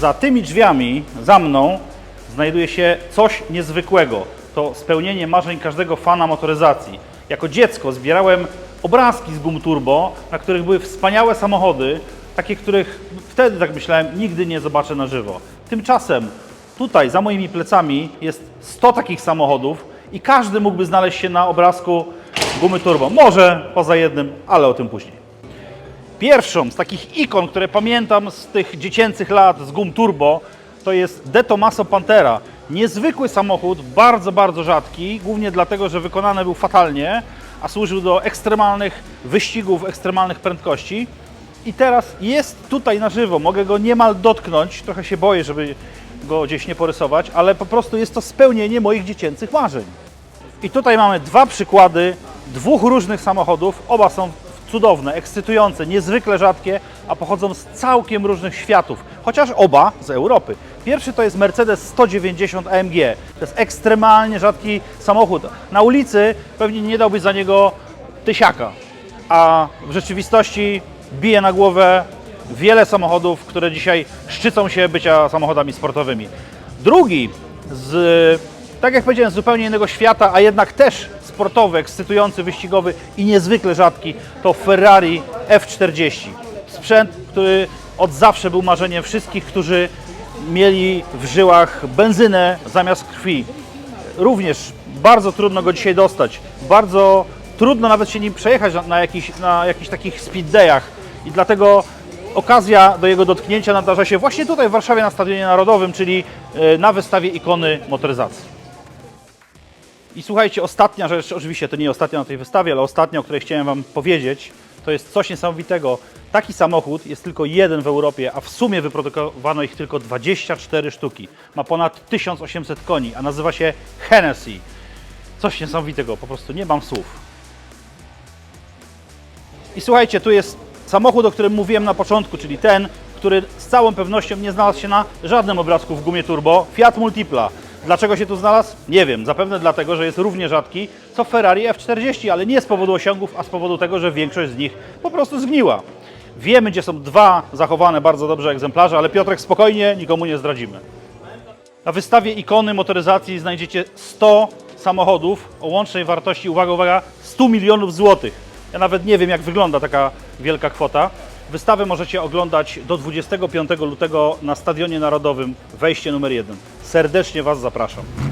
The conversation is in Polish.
Za tymi drzwiami, za mną, znajduje się coś niezwykłego. To spełnienie marzeń każdego fana motoryzacji. Jako dziecko zbierałem obrazki z gum turbo, na których były wspaniałe samochody, takie, których wtedy, tak myślałem, nigdy nie zobaczę na żywo. Tymczasem tutaj, za moimi plecami, jest 100 takich samochodów i każdy mógłby znaleźć się na obrazku gumy turbo. Może poza jednym, ale o tym później. Pierwszą z takich ikon, które pamiętam z tych dziecięcych lat z gum turbo, to jest De Tomaso Pantera. Niezwykły samochód, bardzo, bardzo rzadki, głównie dlatego, że wykonany był fatalnie, a służył do ekstremalnych wyścigów, ekstremalnych prędkości. I teraz jest tutaj na żywo, mogę go niemal dotknąć, trochę się boję, żeby go gdzieś nie porysować, ale po prostu jest to spełnienie moich dziecięcych marzeń. I tutaj mamy dwa przykłady dwóch różnych samochodów. Oba są cudowne, ekscytujące, niezwykle rzadkie, a pochodzą z całkiem różnych światów, chociaż oba z Europy. Pierwszy to jest Mercedes 190 AMG. To jest ekstremalnie rzadki samochód. Na ulicy pewnie nie dałbyś za niego tysiaka, a w rzeczywistości bije na głowę wiele samochodów, które dzisiaj szczycą się bycia samochodami sportowymi. Drugi z, tak jak powiedziałem, z zupełnie innego świata, a jednak też sportowy, ekscytujący, wyścigowy i niezwykle rzadki, to Ferrari F40. Sprzęt, który od zawsze był marzeniem wszystkich, którzy mieli w żyłach benzynę zamiast krwi. Również bardzo trudno go dzisiaj dostać. Bardzo trudno nawet się nim przejechać na, na, jakichś, na takich speed dayach. I dlatego okazja do jego dotknięcia nadarza się właśnie tutaj w Warszawie na Stadionie Narodowym, czyli e, na wystawie ikony motoryzacji. I słuchajcie, ostatnia rzecz, oczywiście to nie ostatnia na tej wystawie, ale ostatnia, o której chciałem Wam powiedzieć, to jest coś niesamowitego. Taki samochód jest tylko jeden w Europie, a w sumie wyprodukowano ich tylko 24 sztuki. Ma ponad 1800 koni, a nazywa się Hennessy. Coś niesamowitego, po prostu nie mam słów. I słuchajcie, tu jest samochód, o którym mówiłem na początku, czyli ten, który z całą pewnością nie znalazł się na żadnym obrazku w gumie turbo, Fiat Multipla. Dlaczego się tu znalazł? Nie wiem. Zapewne dlatego, że jest równie rzadki co Ferrari F40, ale nie z powodu osiągów, a z powodu tego, że większość z nich po prostu zgniła. Wiemy, gdzie są dwa zachowane bardzo dobrze egzemplarze, ale Piotrek spokojnie, nikomu nie zdradzimy. Na wystawie ikony motoryzacji znajdziecie 100 samochodów o łącznej wartości, uwaga, uwaga, 100 milionów złotych. Ja nawet nie wiem, jak wygląda taka wielka kwota. Wystawę możecie oglądać do 25 lutego na Stadionie Narodowym, wejście numer 1. Serdecznie Was zapraszam.